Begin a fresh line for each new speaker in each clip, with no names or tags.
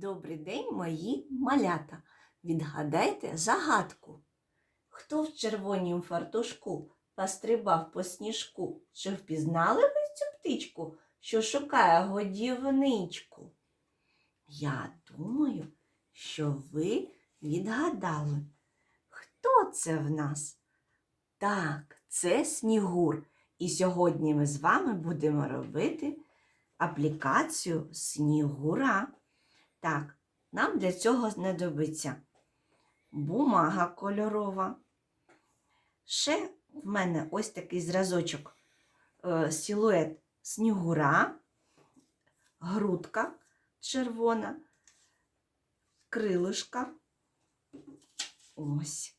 Добрий день, мої малята. Відгадайте загадку. Хто в червонім фартушку пострибав по сніжку? Чи впізнали ви цю птичку, що шукає годівничку? Я думаю, що ви відгадали. Хто це в нас? Так, це Снігур. І сьогодні ми з вами будемо робити аплікацію Снігура. Так, нам для цього знадобиться бумага кольорова. Ще в мене ось такий зразочок е, силует снігура, грудка червона, крилишка. Ось.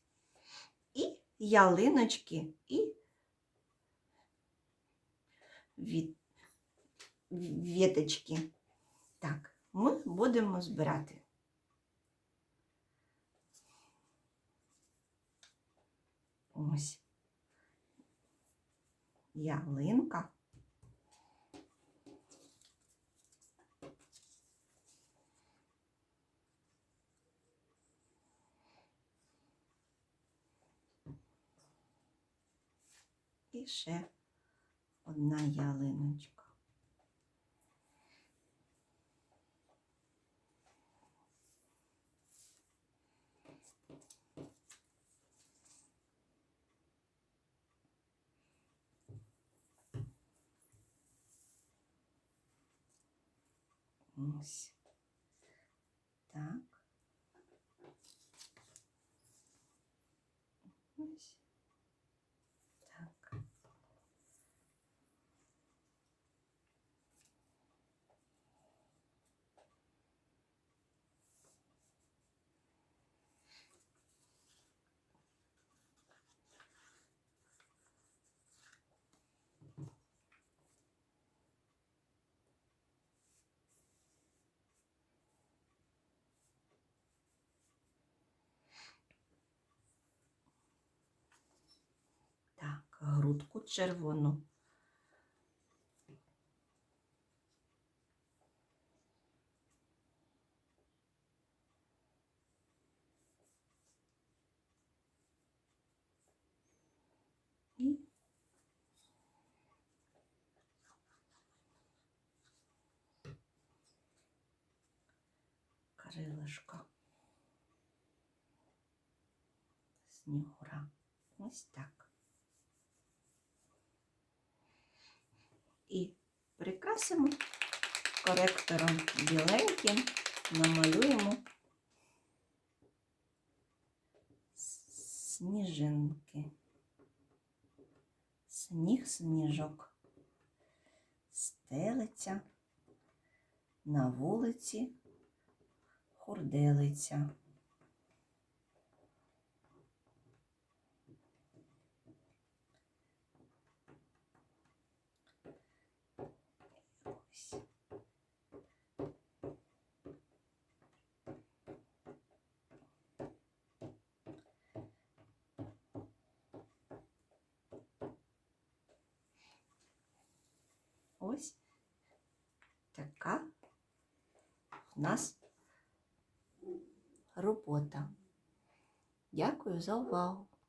І ялиночки, і від... віточки. Так, ми будемо збирати. Ось. Ялинка. І ще одна ялиночка. Ось. Так. Грудку червону. Крилишко. Снігура. Ось так. І прикрасимо коректором біленьким, намалюємо сніжинки. Сніг, сніжок. Стелиться на вулиці хурделиця. Ось. Ось така в нас робота. Дякую за увагу.